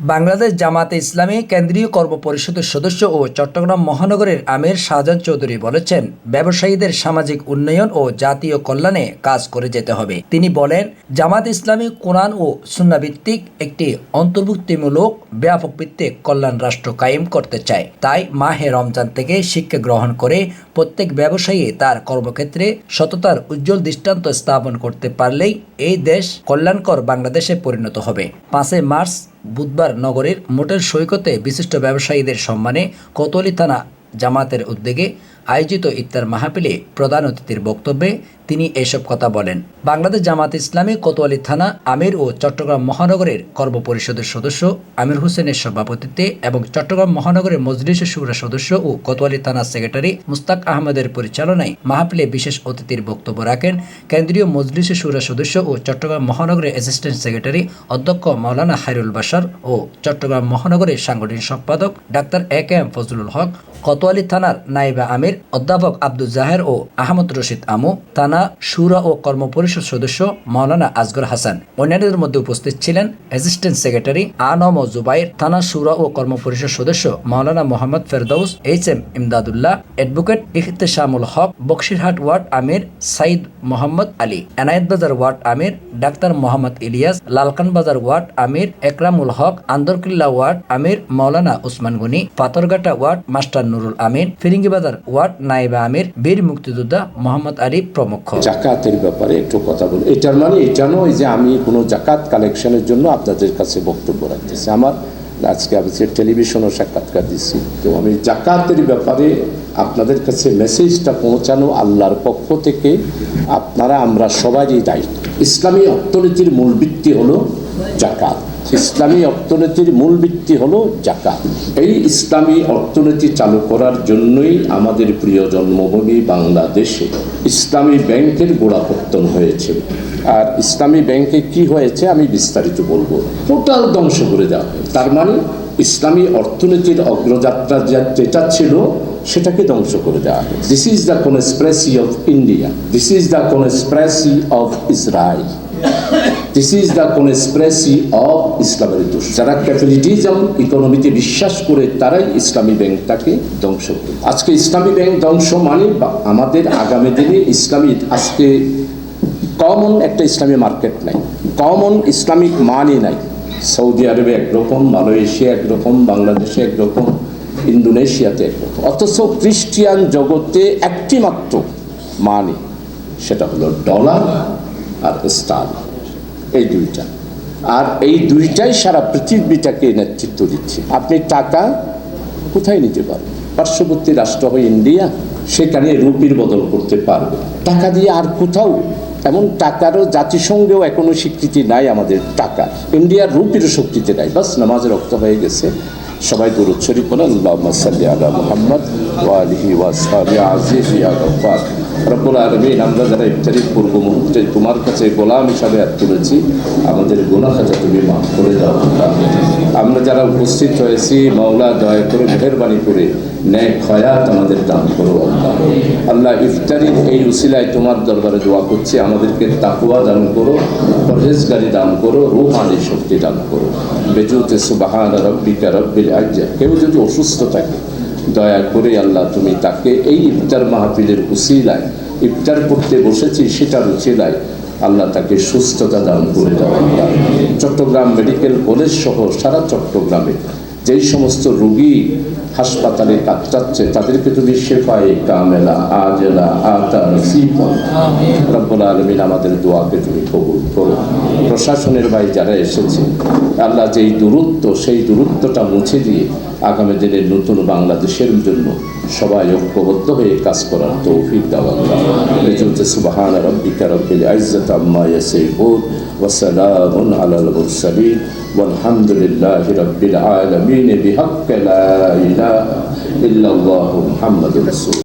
বাংলাদেশ জামাতে ইসলামী কেন্দ্রীয় কর্ম পরিষদের সদস্য ও চট্টগ্রাম মহানগরের আমির শাহজাহান চৌধুরী বলেছেন, ব্যবসায়ীদের সামাজিক উন্নয়ন ও জাতীয় কল্যাণে কাজ করে যেতে হবে। তিনি বলেন, জামাত ইসলামী কোরআন ও সুন্নাভিত্তিক একটি অন্তর্ভুক্তিমূলক ব্যাপক ভিত্তিক কল্যাণ রাষ্ট্র কায়েম করতে চায়। তাই মাহে রমজান থেকে শিক্ষা গ্রহণ করে প্রত্যেক ব্যবসায়ী তার কর্মক্ষেত্রে সততার উজ্জ্বল দৃষ্টান্ত স্থাপন করতে পারলেই এই দেশ কল্যাণকর বাংলাদেশে পরিণত হবে। পাঁচই মার্চ বুধবার নগরীর মোটের সৈকতে বিশিষ্ট ব্যবসায়ীদের সম্মানে কোতোয়ালি থানা জামাতের উদ্যোগে আয়োজিত ইফতার মাহফিলে প্রধান অতিথির বক্তব্যে তিনি এসব কথা বলেন। বাংলাদেশ জামাত ইসলামী কোতোয়ালি থানা, আমির ও চট্টগ্রাম মহানগরের কর্ম পরিষদের সদস্য আমির হোসেনের সভাপতিত্বে এবং চট্টগ্রাম মহানগরের মজলিস সুরা সদস্য ও কোতোয়ালি থানার সেক্রেটারি মুস্তাক আহমেদের পরিচালনায় মাহফিলে বিশেষ অতিথির বক্তব্য রাখেন কেন্দ্রীয় মজলিস সুরা সদস্য ও চট্টগ্রাম মহানগরের অ্যাসিস্ট্যান্ট সেক্রেটারি অধ্যক্ষ মাওলানা হাইরুল বাসার ও চট্টগ্রাম মহানগরের সাংগঠনিক সম্পাদক doctor A K M Fazlul Haque, Kotwali থানার নাইবা আমির অধ্যাপক আব্দুল জাহের ও আহমদ রশিদ আমু, থানা সুরা ও কর্ম পরিষদ সদস্য মাওলানা আজগর হাসান। অন্যান্যদের মধ্যে উপস্থিত ছিলেন অ্যাসিস্ট্যান্ট সেক্রেটারি আনম ও জুবাইর, থানা সুরা ও কর্ম পরিষদ সদস্য Maulana Mohammad Ferdous H M Imdadullah, advocate Ikhteshamul Haque, Baksirhat ward আমির সাইদ মোহাম্মদ আলী, এনায়েত বাজার ওয়ার্ড আমির ডাক্তার মোহাম্মদ ইলিয়াস, লালকান বাজার ওয়ার্ড আমির একরামুল হক, আন্দরকিল্লা ওয়ার্ড আমির Maulana Osman Gani, Patharghata ward master Nurul Amin Firingibazar ward নাইবা আমির, বীর মুক্তিযোদ্ধা মোহাম্মদ আলী প্রমুখ। জাকাতের ব্যাপারে একটু কথা বলি। এটার মানে এটা নয় যে আমি কোনো জাকাত কালেকশনের জন্য আপনাদের কাছে বক্তব্য রাখতেছি। আমার আজকে আমি টেলিভিশনও সাক্ষাৎকার দিচ্ছি তো আমি জাকাতের ব্যাপারে আপনাদের কাছে মেসেজটা পৌঁছানো আল্লাহর পক্ষ থেকে আপনারা, আমরা সবারই দায়িত্ব ইসলামী অর্থনীতির মূল ভিত্তি হলো জাকাত। ইসলামী অর্থনীতির মূল ভিত্তি হলো জাকাত। এই ইসলামী অর্থনীতি চালু করার জন্যই আমাদের প্রিয় জন্মভূমি বাংলাদেশে ইসলামী ব্যাংকের গোড়াপত্তন হয়েছে। আর ইসলামী ব্যাংকে কি হয়েছে আমি বিস্তারিত বলব। টোটাল ধ্বংস করে দেওয়া। তার মানে ইসলামী অর্থনীতির অগ্রযাত্রা যেটা ছিল সেটাকে ধ্বংস করে দেওয়া this is the conspiracy of India this is the conspiracy of Israel this is the conspiracy of ইসলামের দোষ যারা ক্যাপিটালিজম ইকোনমিতে বিশ্বাস করে, তারাই ইসলামী ব্যাংকটাকে ধ্বংস করে। আজকে ইসলামী ব্যাংক ধ্বংস মানে আমাদের আগামী দিনে ইসলামী আজকে কমন একটা ইসলামী মার্কেট নাই। কমন ইসলামিক মানই নাই। সৌদি আরবে একরকম মালয়েশিয়া একরকম বাংলাদেশে একরকম ইন্দোনেশিয়াতে একরকম অথচ খ্রিস্টিয়ান জগতে একটি মাত্র মানি সেটা হলো ডলার আর স্টার এই দুইটা। আর এই দুইটাই সারা পৃথিবীটাকে নেতৃত্ব দিচ্ছে। আপনি টাকা কোথায় নিতে পারবেন? পার্শ্ববর্তী রাষ্ট্র হয় ইন্ডিয়া, সেখানে রুপির বদল করতে পারবে। টাকা দিয়ে আর কোথাও, এমন টাকারও জাতিসংঘেও এখনও স্বীকৃতি নাই আমাদের টাকা। ইন্ডিয়ার রুপির শক্তিতে নাই। বাস নামাজ রক্ত হয়ে গেছে। সবাই দূর শরীফ বলে আল্লাহ আলা মোহাম্মদ ওয়ালিহি ওয়াসহাবি আজিজ ইয়া রব্বুল আলামিন, আমরা যারা ইফতারির পূর্ব মুহূর্তে তোমার কাছে গোলাম হিসাবে হাত তুলেছি, আমাদের গোনা খাজা তুমি মাফ করে দাও। আমরা যারা উপস্থিত হয়েছি মাওলা দয়া করে মেহরবানি করে ন্যায় খয়াত আমাদের দান করো আল্লাহ। আল্লাহ ইফতারির এই উসিলায় তোমার দরবারে দোয়া করছি, আমাদেরকে তাকুয়া দান করো, পরহেজগারি দান করো, রুহানি শক্তি দান করো। বেজুতে সুবাহান রব্বিকা রব্বিল আজ্জা, কেউ যদি অসুস্থ থাকে দয়া করে আল্লাহ, তুমি তাকে এই ইফতার মাহফিলের উসিলায়, ইফতার করতে বসেছি সেটার উসিলায় আল্লাহ তাকে সুস্থতা দান করে দাও চট্টগ্রাম মেডিকেল কলেজ সহ সারা চট্টগ্রামে যেই সমস্ত রুগী হাসপাতালে কাটাচ্ছে তাদেরকে তুমি শেফায়ে কামেলা, আজেলা আতা নসিব রব্বুল আলমিন আমাদের দোয়াকে তুমি কবুল করো। প্রশাসনের ভাই যারা এসেছে, আল্লাহ যেই দূরত্ব, সেই দূরত্বটা মুছে দিয়ে আগামী দিনের নতুন বাংলাদেশের জন্য সবাই ঐক্যবদ্ধ হয়ে কাজ করার তৌফিক দেওয়া বেজুতে সুবাহান রব্বিকা রব্বিল ইজ্জত আম্মা ইয়াসিফুন ওয়া সালামুন আলাল মুরসালিন والحمد لله رب العالمين بحق لا إله إلا الله محمد رسول